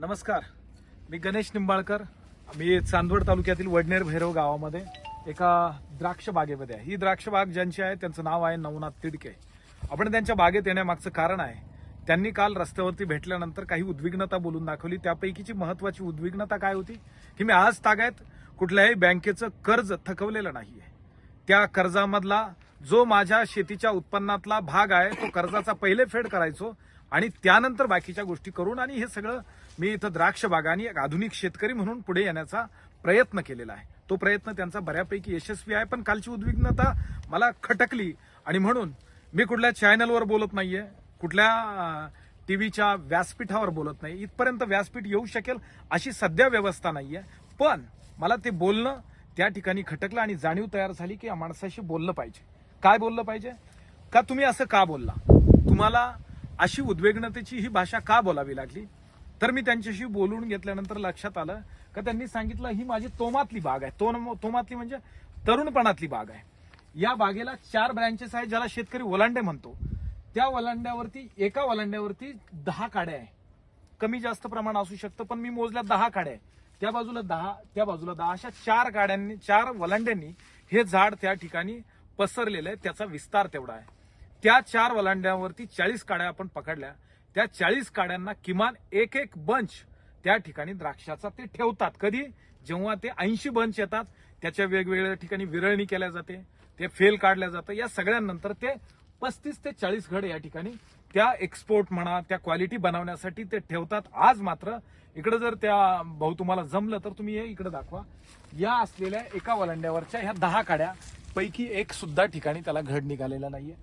नमस्कार. मी गणेश निंबाळकर. मी चांदवड तालुक्यातील वडनेर भैरव गावामध्ये एका द्राक्ष बागेमध्ये आहे. ही द्राक्ष बाग ज्यांची आहे त्यांचं नाव आहे नवनाथ तिडके. आपण त्यांच्या बागेत येण्यामागचं कारण आहे त्यांनी काल रस्त्यावरती भेटल्यानंतर काही उद्विग्नता बोलून दाखवली. त्यापैकीची महत्वाची उद्विग्नता काय होती? की मी आज तागायत कुठल्याही बँकेचं कर्ज थकवलेलं नाहीये. त्या कर्जामधला जो माझ्या शेतीच्या उत्पन्नातला भाग आहे तो कर्जाचा पहिले फेड करायचो. आणि त्यानंतर बाकीच्या गोष्टी करून आणि हे सगळं मी इथं द्राक्ष बागानी एक आधुनिक शेतकरी म्हणून पुढे येण्याचा प्रयत्न केलेला आहे. तो प्रयत्न त्यांचा बऱ्यापैकी यशस्वी आहे पण कालची उद्विग्नता मला खटकली आणि म्हणून मी कुठल्या चॅनलवर बोलत नाहीये कुठल्या टीव्हीच्या व्यासपीठावर बोलत नाही. इथपर्यंत व्यासपीठ येऊ शकेल अशी सध्या व्यवस्था नाहीये. पण मला ते बोलणं त्या ठिकाणी खटकलं आणि जाणीव तयार झाली की या माणसाशी बोललं पाहिजे. काय बोललं पाहिजे? का तुम्ही असं का बोलला? तुम्हाला अशी उद्वेग्नतेची ही भाषा का बोलावी लागली? तर मी त्यांच्याशी बोलून घेतल्यानंतर लक्षात आलं का त्यांनी सांगितलं ही माझी तोमातली बाग आहे. तो तोमातली म्हणजे तरुणपणातली बाग आहे. या बागेला चार ब्रँचेस आहे ज्याला शेतकरी ओलांडे म्हणतो. त्या ओलांड्यावरती एका ओलांड्यावरती दहा काड्या आहे. कमी जास्त प्रमाण असू शकतं पण मी मोजल्या दहा काड्या आहे त्या बाजूला दहा त्या बाजूला दहा. अशा चार गाड्यांनी चार वलांड्यांनी हे झाड त्या ठिकाणी पसरलेलं आहे. त्याचा विस्तार तेवढा आहे. त्या चार वलांड्यांवरती चाळीस काड्या आपण पकडल्या. त्या चाळीस काड्यांना किमान एक एक बंच त्या ठिकाणी द्राक्षाचा ते ठेवतात. कधी? जेव्हा ते ऐंशी बंच येतात त्याच्या वेगवेगळ्या ठिकाणी विरळणी केल्या जाते ते फेल काढल्या जातं. या सगळ्यांनंतर ते पस्तीस ते चाळीस घड या ठिकाणी त्या एक्सपोर्ट म्हणा त्या क्वालिटी बनवण्यासाठी ते ठेवतात. आज मात्र इकडे जर त्या भाऊ तुम्हाला जमलं तर तुम्ही हे इकडे दाखवा. या असलेल्या एका वलांड्यावरच्या ह्या दहा काड्या पैकी एक सुद्धा ठिकाणी त्याला घड निघालेला नाहीये.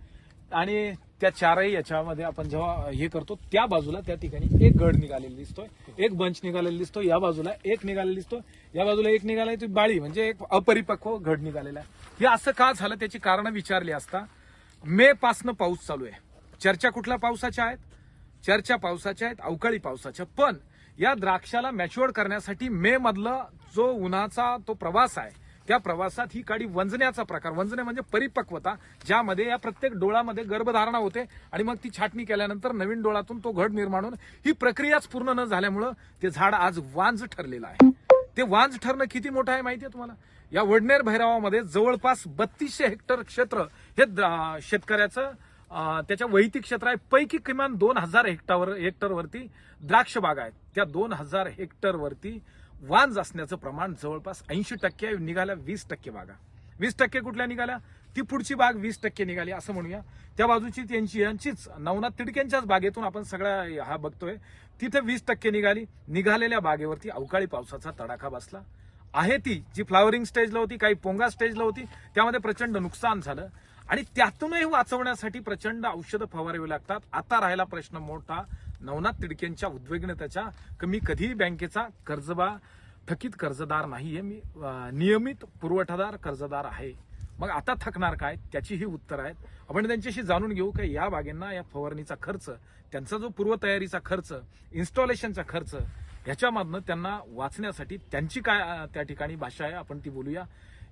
आणि त्या चारही याच्यामध्ये आपण जेव्हा हे करतो त्या बाजूला त्या ठिकाणी एक गड निघालेला दिसतोय एक बंच निघालेला दिसतो या बाजूला एक निघालेला दिसतोय या बाजूला एक निघालाय ती बाळी म्हणजे एक अपरिपक्व घड निघालेला आहे. हे असं का झालं त्याची कारण विचारली असता मे पासनं पाऊस चालू आहे. चर्चा कुठल्या पावसाच्या आहेत? चर्चा पावसाच्या आहेत अवकाळी पावसाच्या. पण या द्राक्षाला मॅच्युअर करण्यासाठी मे मधलं जो उन्हाचा तो प्रवास आहे त्या प्रवासात ही काडी वंजण्याचा प्रकार. वंजणे म्हणजे परिपक्वता ज्यामध्ये या प्रत्येक डोळामध्ये गर्भधारणा होते आणि मग ती छाटणी केल्यानंतर नवीन डोळातून तो घड निर्माण होऊन ही प्रक्रियाच पूर्ण न झाल्यामुळं ते झाड आज वांज ठरलेलं आहे. ते वांज ठरणं किती मोठं आहे माहितीये तुम्हाला? या वडनेर भैरवामध्ये जवळपास बत्तीसशे हेक्टर क्षेत्र हे द्रा- शेतकऱ्याचं त्याच्या वैयक्तिक क्षेत्र आहे. पैकी किमान दोन हजार हेक्टावर हेक्टरवरती द्राक्ष बाग आहेत. त्या दोन हजार हेक्टरवरती वांज असण्याचं प्रमाण जवळपास ऐंशी टक्के निघाल्या वीस टक्के बागा. वीस टक्के कुठल्या निघाल्या? ती पुढची बाग वीस टक्के निघाली असं म्हणूया. त्या बाजूची त्यांची यांचीच नवनाथ तिडक्यांच्याच बागेतून आपण सगळ्या हा बघतोय. तिथे वीस टक्के निघाली. निघालेल्या बागेवरती अवकाळी पावसाचा तडाखा बसला. आहे ती जी फ्लावरिंग स्टेजला होती काही पोंगा स्टेजला होती त्यामध्ये प्रचंड नुकसान झालं. आणि त्यातूनही वाचवण्यासाठी प्रचंड औषधं फवारावी लागतात. आता राहिला प्रश्न मोठा. नवनाथ तिडकेंच्या उद्विग्नतेच्या की मी कधीही बँकेचा कर्जबा थकीत कर्जदार नाहीये. मी नियमित पुरवठादार कर्जदार आहे. मग आता थकणार काय? त्याची ही उत्तर आहेत. आपण त्यांच्याशी जाणून घेऊ की या बागेंना या फवारणीचा खर्च त्यांचा जो पूर्वतयारीचा खर्च इन्स्टॉलेशनचा खर्च ह्याच्यामधनं त्यांना वाचण्यासाठी त्यांची काय त्या ठिकाणी भाषा आहे आपण ती बोलूया.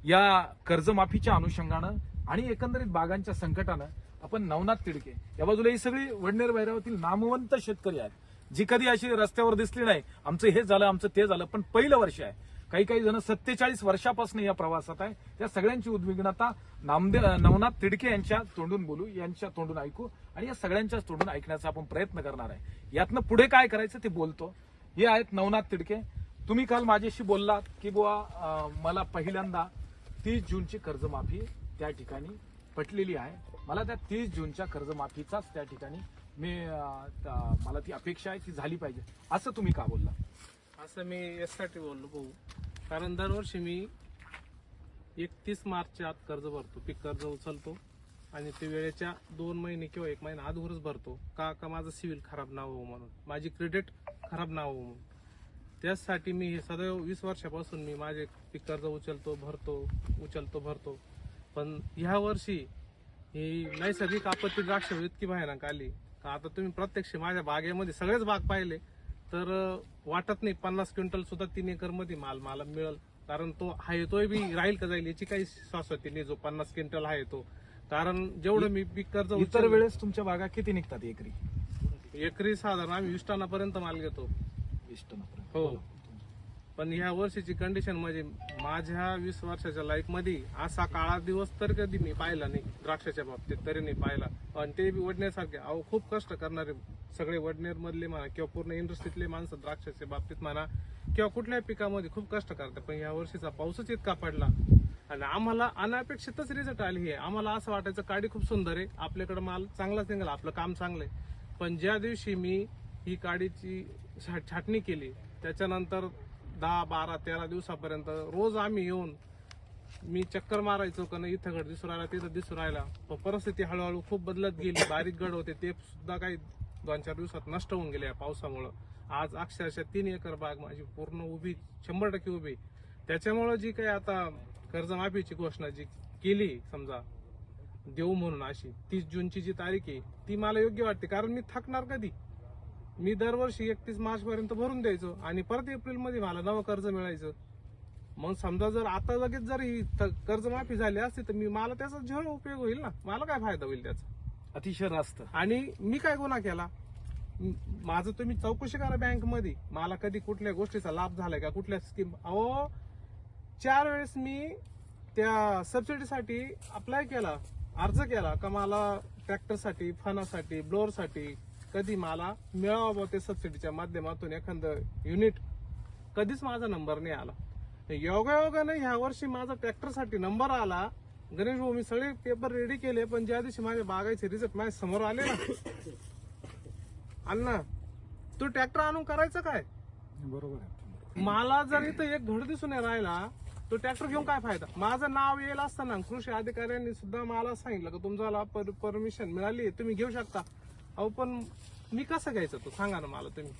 या कर्जमाफीच्या अनुषंगानं आणि एकंदरीत बागांच्या संकटानं आपण नवनाथ तिडके. या बाजूला ही सगळी वडनेर भैरवातील नामवंत शेतकरी आहेत. जी कधी अशी रस्त्यावर दिसली नाही आमचं हे झालं आमचं ते झालं पण पहिलं वर्ष आहे. काही काही जण सत्तेचाळीस वर्षापासून या प्रवासात आहे. त्या सगळ्यांची उद्विग्नता नामदे नवनाथ तिडके यांच्या तोंडून बोलू यांच्या तोंडून ऐकू आणि या सगळ्यांच्याच तोंडून ऐकण्याचा आपण प्रयत्न करणार आहे. यातनं पुढे काय करायचं ते बोलतो. हे आहेत नवनाथ तिडके. तुम्ही काल माझ्याशी बोललात की बुवा मला पहिल्यांदा तीस जूनची कर्जमाफी त्या ठिकाणी पटलेली आहे. मला त्या तीस जूनच्या कर्जमाफीचाच त्या ठिकाणी मी त्या- मला ती अपेक्षा आहे ती झाली पाहिजे. असं तुम्ही का बोलला? असं मी यासाठी बोललो भाऊ. कारण दरवर्षी मी एकतीस मार्चच्या आत कर्ज भरतो. पीक कर्ज उचलतो आणि ते वेळेच्या दोन महिने किंवा एक महिना अगोदरच भरतो. का का माझं सिव्हिल खराब ना हो म्हणून? माझी क्रेडिट खराब ना हो म्हणून? त्याचसाठी मी हे सदैव वीस वर्षापासून मी माझे पीक कर्ज उचलतो भरतो उचलतो भरतो. पण ह्या वर्षी ही नैसर्गिक आपत्ती द्राक्ष इतकी भयानक आली. का आता तुम्ही प्रत्यक्ष माझ्या बागेमध्ये सगळेच बाग पाहिले तर वाटत नाही पन्नास क्विंटल सुद्धा तीन एकरमध्ये माल मला मिळेल. कारण तो आहे तोय बी राहील का जाईल याची काही शाश्वती नाही जो पन्नास क्विंटल आहे तो. कारण जेवढं मी पीक कर्ज इतर वेळेस तुमच्या बागा किती निघतात एकरी? एकरी साधारण आम्ही वीस टनापर्यंत माल घेतो. पिस्टनपर्यंत हो. पण ह्या वर्षीची कंडिशन म्हणजे माझ्या वीस वर्षाच्या लाईफमध्ये असा काळा दिवस तर कधी मी पाहिला नाही द्राक्षाच्या बाबतीत तरी नाही पाहिला. आणि ते बी वडण्यासारखे. अहो खूप कष्ट करणारे सगळे वडनेर मधले म्हणा किंवा पूर्ण इंडस्ट्रीतले माणसं द्राक्षाच्या बाबतीत म्हणा किंवा कुठल्याही पिकामध्ये खूप कष्ट करतात. पण ह्या वर्षीचा पाऊसच इतका पडला. आणि आम्हाला अनपेक्षितच रिझल्ट आली हे. आम्हाला असं वाटायचं काडी खूप सुंदर आहे. आपल्याकडे माल चांगलाच निघाला. आपलं काम चांगलं आहे पण ज्या दिवशी मी ही काडीची छा- छाटणी केली त्याच्यानंतर दहा बारा तेरा दिवसापर्यंत रोज आम्ही येऊन मी चक्कर मारायचो का नाही इथं गड दिसू राहिला तिथं दिसू राहिला. पण परिस्थिती हळूहळू खूप बदलत गेली बारीक गड होते ते सुद्धा काही दोन चार दिवसात नष्ट होऊन गेले या पावसामुळं. आज अक्षरशः तीन एकर बाग माझी पूर्ण उभी शंभर टक्के उभी. त्याच्यामुळं जी काही आता कर्जमाफीची घोषणा जी केली समजा देऊ म्हणून अशी तीस जूनची जी तारीख आहे ती मला योग्य वाटते कारण मी थकणार कधी? मी दरवर्षी एकतीस मार्च पर्यंत भरून द्यायचो आणि परत एप्रिलमध्ये मला नवं कर्ज मिळायचं. मग समजा जर आता लगेच जर ही कर्जमाफी झाली असती तर मी मला त्याचा झळ उपयोग होईल ना? मला काय फायदा होईल त्याचा? अतिशय रास्त. आणि मी काय गुन्हा केला? म- माझं तुम्ही चौकशी करा बँकमध्ये मला कधी कुठल्या गोष्टीचा लाभ झालाय का? कुठल्या स्कीम अहो चार वेळेस मी त्या सबसिडीसाठी अप्लाय केला. अर्ज केला. का मला ट्रॅक्टरसाठी फणासाठी ब्लोअरसाठी कधी मला मिळावा ते सबसिडीच्या माध्यमातून एखादं युनिट कधीच माझा नंबर नाही आला. योगायोगाने ह्या वर्षी माझा ट्रॅक्टरसाठी नंबर आला. गणेश भाऊ मी सगळे पेपर रेडी केले पण ज्या दिवशी माझ्या बागायचे रिझल्ट माझ्यासमोर आले ना अण्णा तू ट्रॅक्टर आणून करायचं काय? बरोबर आहे मला जर इथं एक घड दिसून राहिला तो ट्रॅक्टर घेऊन काय फायदा? माझं नाव येईल असताना कृषी अधिकाऱ्यांनी सुद्धा मला सांगितलं की तुमचा परमिशन मिळाली तुम्ही घेऊ शकता. अहो पण मी कसं घ्यायचं तो? सांगा ना मला तुम्ही.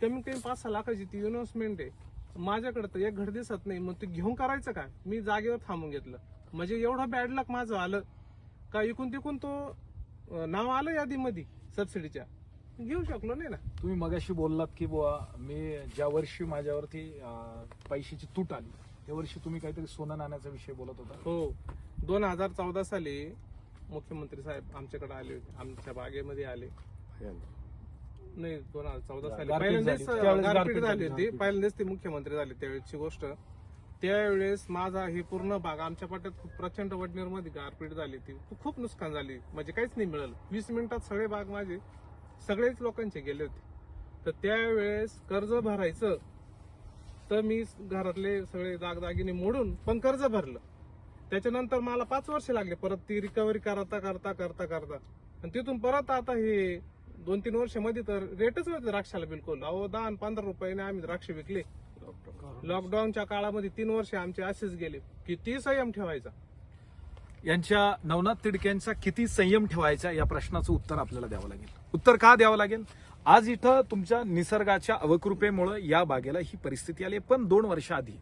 कमीत कमी पाच सहा लाखाची ती इन्व्हेस्टमेंट आहे. माझ्याकडे तर एक घड दिसत नाही. मग ते घेऊन करायचं काय मी जागेवर थांबून घेतलं. म्हणजे एवढं बॅड लक माझं आलं. का इकून तिकून तो नाव आलं यादीमध्ये सबसिडीच्या घेऊ शकलो नाही ना. तुम्ही मगाशी बोललात की बुवा मी ज्या वर्षी माझ्यावरती पैशाची तूट आली त्या वर्षी तुम्ही काहीतरी सोनं नाण्याचा विषय बोलत होता. हो. दोन हजार चौदा साली मुख्यमंत्री साहेब आमच्याकडे आले होते. आमच्या बागेमध्ये आले. नाही दोन हजार चौदा साली गारपीट पहिल्यांदाच झाली. त्यावेळेस गारपीट गारपीट झाली झाली. होती पहिल्यांदाच ते मुख्यमंत्री झाले त्यावेळेसची गोष्ट. त्यावेळेस माझा ही पूर्ण भाग आमच्या पाट्यात खूप प्रचंड वडनेरमध्ये गारपीट झाली ती खूप नुकसान झाली. म्हणजे काहीच नाही मिळालं. वीस मिनिटात सगळे बाग माझे सगळेच लोकांचे गेले होते. तर त्यावेळेस कर्ज भरायचं तर मी घरातले सगळे दागदागिने मोडून पण कर्ज भरलं. त्याच्यानंतर मला पाच वर्ष लागले. परत ती रिकव्हरी करता करता करता करता. आणि तिथून परत आता हे दोन तीन वर्षमध्ये तर रेटच होते द्राक्षाला बिलकुल. अहो दहा आणि पंधरा रुपयाने आम्ही द्राक्ष विकले. लॉकडाऊनच्या काळामध्ये तीन वर्ष आमचे असेच गेले. किती संयम ठेवायचा? यांच्या नवनाथ तिडक्यांचा किती संयम ठेवायचा या प्रश्नाचं उत्तर आपल्याला द्यावं लागेल. उत्तर का द्यावं लागेल? आज इथं तुमच्या निसर्गाच्या अवकृपेमुळे या बागेला ही परिस्थिती आली पण दोन वर्ष आधी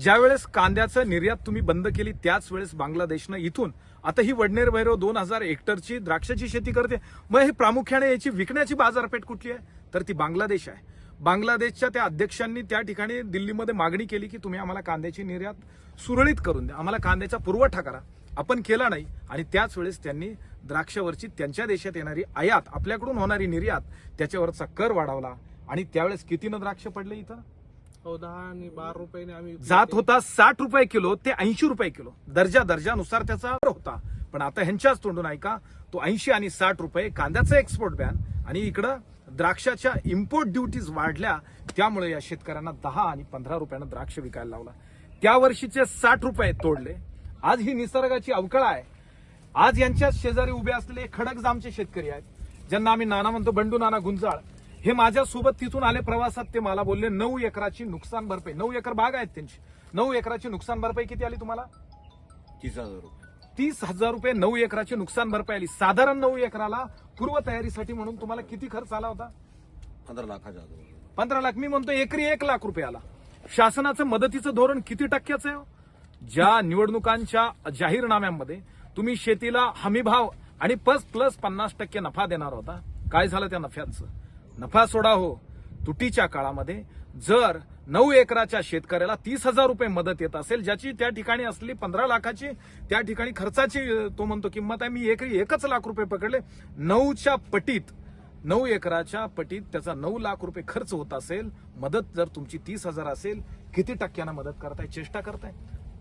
ज्यावेळेस कांद्याचं निर्यात तुम्ही बंद केली त्याच वेळेस बांगलादेशनं इथून आता ही वडनेर भैरव दोन हजार हेक्टरची द्राक्षाची शेती करते. मग हे प्रामुख्याने याची विकण्याची बाजारपेठ कुठली आहे? तर ती बांगलादेश आहे. बांगलादेशच्या त्या अध्यक्षांनी त्या ठिकाणी दिल्लीमध्ये मागणी केली की तुम्ही आम्हाला कांद्याची निर्यात सुरळीत करून द्या. आम्हाला कांद्याचा पुरवठा करा. आपण केला नाही आणि त्याच वेळेस त्यांनी द्राक्षावरची त्यांच्या देशात येणारी आयात आपल्याकडून होणारी निर्यात त्याच्यावरचा कर वाढवला आणि त्यावेळेस कितीनं द्राक्ष पडले इथं? दहा आणि बारा रुपयाने आम्ही जात होते. साठ रुपये किलो ते ऐंशी रुपये किलो. दर्जा दर्जानुसार त्याचा होता. पण आता ह्यांच्याच तोंडून ऐका तो ऐंशी आणि साठ रुपये कांद्याचं एक्सपोर्ट बॅन आणि इकडं द्राक्षाच्या इम्पोर्ट ड्युटीज वाढल्या त्यामुळे या शेतकऱ्यांना दहा आणि पंधरा रुपयानं द्राक्ष विकायला लावला. त्या वर्षीचे साठ रुपये तोडले. आज ही निसर्गाची अवकळा आहे. आज यांच्या शेजारी उभे असलेले खडक जामचे शेतकरी आहेत ज्यांना आम्ही नाना म्हणतो बंडू नाना गुंजाळ. हे माझ्यासोबत तिथून आले प्रवासात ते मला बोलले नऊ एकराची नुकसान भरपाई नऊ एकर बाग आहेत त्यांची. नऊ एकराची नुकसान भरपाई किती आली तुम्हाला? तीस हजार रुपये. तीस हजार रुपये नऊ एकराची नुकसान भरपाई आली. साधारण नऊ एकराला पूर्व तयारीसाठी म्हणून तुम्हाला किती खर्च आला होता? पंधरा लाखाच्या पंधरा लाख. मी म्हणतो एकरी एक लाख रुपये आला. शासनाचं मदतीचं धोरण किती टक्क्याचं आहे हो? ज्या निवडणुकांच्या जाहीरनाम्यामध्ये तुम्ही शेतीला हमी भाव आणि प्लस प्लस पन्नास टक्के नफा देणार होता काय झालं त्या नफ्याचं? नफा सोडा हो. तुटीच्या काळामध्ये जर नऊ एकराच्या शेतकऱ्याला तीस हजार रुपये मदत येत असेल ज्याची त्या ठिकाणी असली पंधरा लाखाची त्या ठिकाणी खर्चाची तो म्हणतो किंमत आहे मी एकरी एकच लाख रुपये पकडले नऊच्या पटीत नऊ एकराच्या पटीत त्याचा नऊ लाख रुपये खर्च होत असेल मदत जर तुमची तीस हजार असेल किती टक्क्यानं मदत करताय चेष्टा करताय?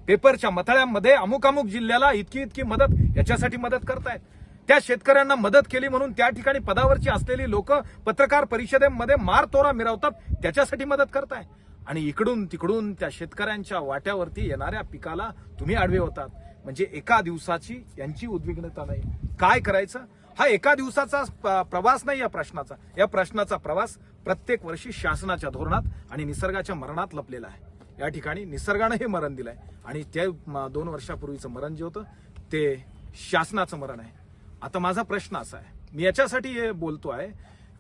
पेपरच्या मथळ्यामध्ये अमुक अमुक जिल्ह्याला इतकी इतकी मदत याच्यासाठी मदत करतायत त्या शेतकऱ्यांना मदत केली म्हणून त्या ठिकाणी पदावरची असलेली लोक पत्रकार परिषदेमध्ये मार तोरा मिरवतात त्याच्यासाठी मदत करताय. आणि इकडून तिकडून त्या शेतकऱ्यांच्या वाट्यावरती येणाऱ्या पिकाला तुम्ही आडवे होतात. म्हणजे एका दिवसाची यांची उद्विग्नता नाही. काय करायचं? हा एका दिवसाचा प- प्रवास नाही या प्रश्नाचा. या प्रश्नाचा प्रवास प्रत्येक वर्षी शासनाच्या धोरणात आणि निसर्गाच्या मरणात लपलेला आहे. या ठिकाणी निसर्गानं हे मरण दिलंय. आणि ते दोन वर्षापूर्वीचं मरण जे होतं ते शासनाचं मरण आहे. आता माझा प्रश्न असा आहे. मी याच्यासाठी हे बोलतो आहे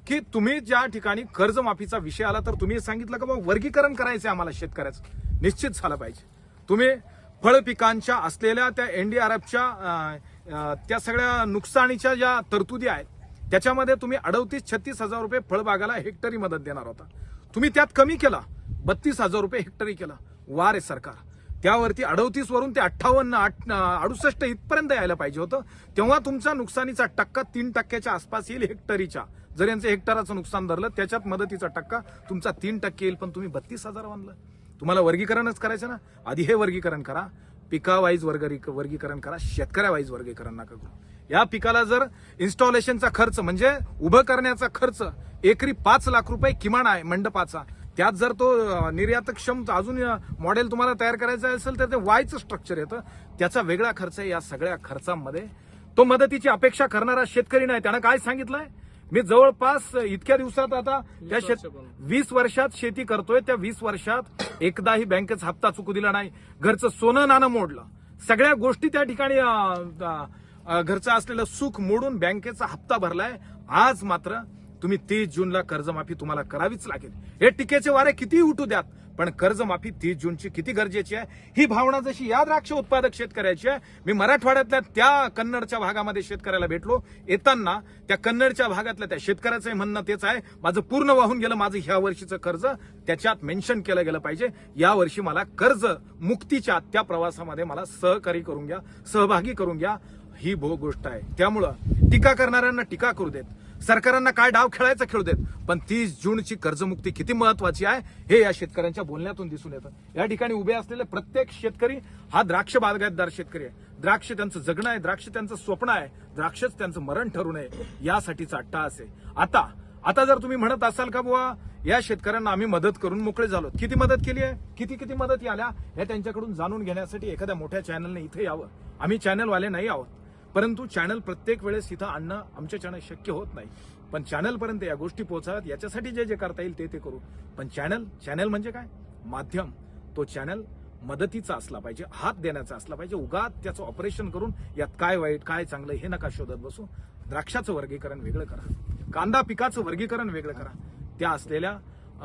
की तुम्ही ज्या ठिकाणी कर्जमाफीचा विषय आला तर तुम्ही सांगितलं का बाबा वर्गीकरण करायचं आहे आम्हाला शेतकऱ्याचं? निश्चित झालं पाहिजे. तुम्ही फळ पिकांच्या असलेल्या त्या एनडीआरएफच्या त्या सगळ्या नुकसानीच्या ज्या तरतुदी आहेत त्याच्यामध्ये तुम्ही अडवतीस छत्तीस हजार रुपये फळबागाला हेक्टरी मदत देणार होता. तुम्ही त्यात कमी केला बत्तीस हजार रुपये हेक्टरी केला. वा रे सरकार. त्यावरती अडवतीस वरून ते अठ्ठावन्न अडुसष्ट इथपर्यंत यायला पाहिजे होतं. तेव्हा तुमचा नुकसानीचा टक्का तीन टक्क्याच्या आसपास येईल हेक्टरीच्या. जर यांचं हेक्टराचं नुकसान धरलं त्याच्यात मदतीचा टक्का तुमचा तीन टक्के येईल. पण तुम्ही बत्तीस हजार बांधलं तुम्हाला वर्गीकरणच करायचं ना? आधी हे वर्गीकरण करा. पिका वाईज वर्ग वर्गीकरण करा. शेतकऱ्या वाईज वर्गीकरण नका करू. या पिकाला जर इन्स्टॉलेशनचा खर्च म्हणजे उभं करण्याचा खर्च एकरी पाच लाख रुपये किमान आहे मंडपाचा त्यात जर तो निर्यातक्षम अजून मॉडेल तुम्हाला तयार करायचं असेल तर ते वायचं स्ट्रक्चर येतं. त्याचा वेगळा खर्च आहे या सगळ्या खर्चामध्ये. तो मदतीची अपेक्षा करणारा शेतकरी नाही. त्यानं काय सांगितलंय? मी जवळपास इतक्या दिवसात आता त्या शेत. वीस वर्षात शेती करतोय. त्या वीस वर्षात एकदाही बँकेचा हप्ता चुकू दिला नाही. घरचं सोनं नाणं मोडलं. सगळ्या गोष्टी त्या ठिकाणी घरचं असलेलं सुख मोडून बँकेचा हप्ता भरलाय. आज मात्र तुम्ही तीस जूनला कर्जमाफी तुम्हाला करावीच लागेल. हे टीकेचे वारे किती उठू द्यात पण कर्जमाफी तीस जूनची किती गरजेची आहे? ही भावना जशी या द्राक्ष उत्पादक शेतकऱ्याची आहे मी मराठवाड्यातल्या त्या कन्नडच्या भागामध्ये शेतकऱ्याला भेटलो. येताना त्या कन्नडच्या भागातल्या त्या शेतकऱ्याचं म्हणणं तेच आहे माझं पूर्ण वाहून गेलं माझं ह्या वर्षीचं कर्ज त्याच्यात मेन्शन केलं गेलं पाहिजे. या वर्षी मला कर्ज मुक्तीच्या त्या प्रवासामध्ये मला सहकारी करून घ्या सहभागी करून घ्या. ही भो गोष्ट आहे. त्यामुळं टीका करणाऱ्यांना टीका करू देत. सरकारांना काय डाव खेळायचा खेळू देत? पण तीस जूनची कर्जमुक्ती किती महत्वाची आहे हे या शेतकऱ्यांच्या बोलण्यातून दिसून येतं. या ठिकाणी उभे असलेले प्रत्येक शेतकरी हा द्राक्ष बागायतदार शेतकरी आहे. द्राक्ष त्यांचं जगणं आहे द्राक्ष त्यांचं स्वप्न आहे द्राक्षच त्यांचं मरण ठरू नये यासाठीचा अट्टाहास आहे आता आता जर तुम्ही म्हणत असाल का बुवा या शेतकऱ्यांना आम्ही मदत करून मोकळे झालो किती मदत केली आहे? किती किती मदत आल्या हे त्यांच्याकडून जाणून घेण्यासाठी एखाद्या मोठ्या चॅनलने इथे यावं. आम्ही चॅनलवाले नाही आहोत. परंतु चॅनल प्रत्येक वेळेस इथं आणणं आमच्या चॅनल शक्य होत नाही. पण चॅनलपर्यंत या गोष्टी पोहोचाव्यात याच्यासाठी जे जे करता येईल ते ते करू. पण चॅनल चॅनल म्हणजे काय? माध्यम. तो चॅनल मदतीचा असला पाहिजे हात देण्याचा असला पाहिजे उगात त्याचं ऑपरेशन करून यात काय वाईट काय चांगलं हे नका शोधत बसू. द्राक्षाचं वर्गीकरण वेगळं करा. कांदा पिकाचं वर्गीकरण वेगळं करा. त्या असलेल्या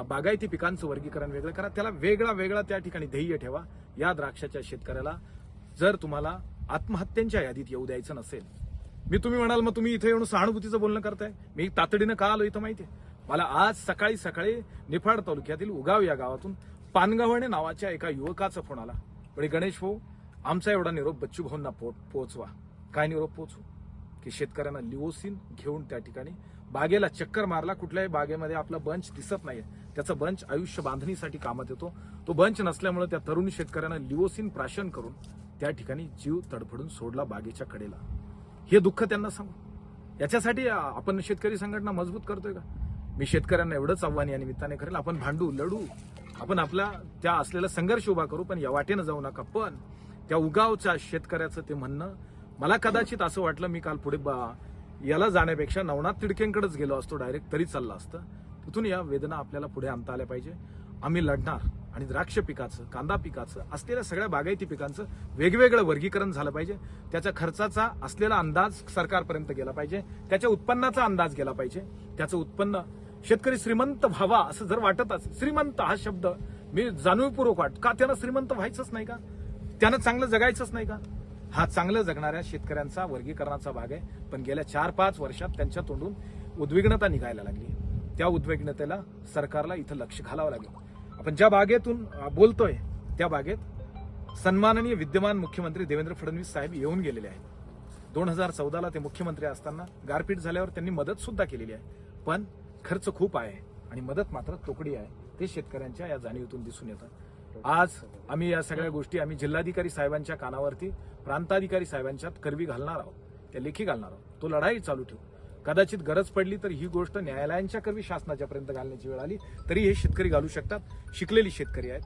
बागायती पिकांचं वर्गीकरण वेगळं करा. त्याला वेगळा वेगळा त्या ठिकाणी ध्येय ठेवा. या द्राक्षाच्या शेतकऱ्याला जर तुम्हाला आत्महत्यांच्या यादीत येऊ द्यायचं नसेल. मी तुम्ही म्हणाल मग तुम्ही इथे येऊन सहानुभूतीचं बोलणं करताय? मी तातडीनं का आलो इथं माहितीये? मला आज सकाळी सकाळी निफाड तालुक्यातील उगाव या गावातून पानगावणे नावाच्या एका युवकाचा फोन आला. म्हणजे गणेश भाऊ आमचा एवढा निरोप बच्चू भाऊंना पो- पोहोचवा काय निरोप पोहोचू की शेतकऱ्यांना लिओसिन घेऊन त्या ठिकाणी बागेला चक्कर मारला कुठल्याही बागेमध्ये आपला बंच दिसत नाहीये. त्याचा बंच आयुष्य बांधणीसाठी कामात येतो. तो बंच नसल्यामुळे त्या तरुण शेतकऱ्यांना लिओसिन प्राशन करून त्या ठिकाणी जीव तडफडून सोडला बागेच्या कडेला. हे दुःख त्यांना सांगू. याच्यासाठी आपण शेतकरी संघटना मजबूत करतोय का? मी शेतकऱ्यांना एवढंच आव्हान या निमित्ताने करेल. आपण भांडू लढू. आपण आपला त्या असलेला संघर्ष उभा करू पण या वाटेनं जाऊ नका. पण त्या उगावच्या शेतकऱ्याचं ते म्हणणं मला कदाचित असं वाटलं मी काल पुढे बा- याला जाण्यापेक्षा नवनाथ तिडकेंकडेच गेलो असतो डायरेक्ट तरी चाललं असतं. तिथून या वेदना आपल्याला पुढे आणता आल्या पाहिजे. आम्ही लढणार. आणि द्राक्ष पिकाचं कांदा पिकाचं असलेल्या सगळ्या बागायती पिकांचं वेगवेगळं वर्गीकरण झालं पाहिजे. त्याच्या खर्चाचा असलेला अंदाज सरकारपर्यंत गेला पाहिजे. त्याच्या उत्पन्नाचा अंदाज गेला पाहिजे. त्याचं उत्पन्न शेतकरी श्रीमंत व्हावा असं जर वाटत असेल श्रीमंत हा शब्द मी जाणीवपूर्वक वाट का त्यानं श्रीमंत व्हायचंच नाही का? त्यानं चांगलं जगायचंच नाही का? हा चांगलं जगणाऱ्या शेतकऱ्यांचा वर्गीकरणाचा भाग आहे. पण गेल्या चार पाच वर्षात त्यांच्या तोंडून उद्विग्नता निघायला लागली. त्या उद्विग्नतेला सरकारला इथं लक्ष घालावं लागेल. आपण ज्या बागेतून बोलतोय त्या बागेत सन्माननीय विद्यमान मुख्यमंत्री देवेंद्र फडणवीस साहेब येऊन गेलेले आहेत. दोन हजार चौदाला ते मुख्यमंत्री असताना गारपीट झाल्यावर त्यांनी मदत सुद्धा केलेली आहे. पण खर्च खूप आहे आणि मदत मात्र तोकडी आहे. ते शेतकऱ्यांच्या या जाणीवेतून दिसून येतं. आज आम्ही या सगळ्या गोष्टी आम्ही जिल्हाधिकारी साहेबांच्या कानावरती प्रांताधिकारी साहेबांच्यात करवी घालणार आहोत. त्या लेखी घालणार आहोत. तो लढाई चालू ठेवू. कदाचित गरज पडली तर ही गोष्ट न्यायालयांच्या कर्वी शासनाच्या पर्यंत घालण्याची वेळ आली तरी हे शेतकरी घालू शकतात. शिकलेली शेतकरी आहेत.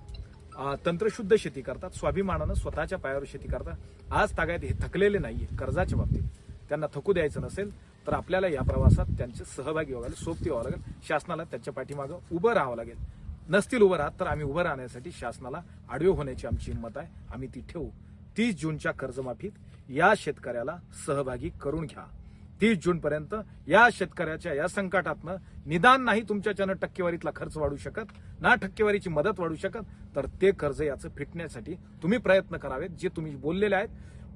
तंत्रशुद्ध शेती करतात. स्वाभिमानानं स्वतःच्या पायावर शेती करतात. आज तागायत हे थकलेले नाहीये कर्जाच्या बाबतीत. त्यांना थकू द्यायचं नसेल तर आपल्याला या प्रवासात त्यांचे सहभागी व्हावं लागेल सोबती व्हावं लागेल. शासनाला त्यांच्या पाठीमागं उभं राहावं लागेल. नसतील उभं राहत तर आम्ही उभं राहण्यासाठी शासनाला आडवे होण्याची आमची हिंमत आहे. आम्ही ती ठेवू. तीस जूनच्या कर्जमाफीत या शेतकऱ्याला सहभागी करून घ्या. तीस जून पर्यंत या शेतकऱ्याच्या या संकटातनं निदान नाही तुमच्याच्यानं टक्केवारीतला खर्च वाढू शकत ना टक्केवारीची मदत वाढू शकत तर ते कर्ज याचं फिटण्यासाठी तुम्ही प्रयत्न करावेत. जे तुम्ही बोललेले आहेत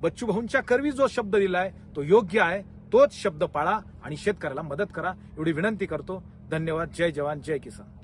बच्चू भाऊंच्या करवी जो शब्द दिलाय तो योग्य आहे तोच शब्द पाळा आणि शेतकऱ्याला मदत करा. एवढी विनंती करतो. धन्यवाद. जय जवान. जय किसान.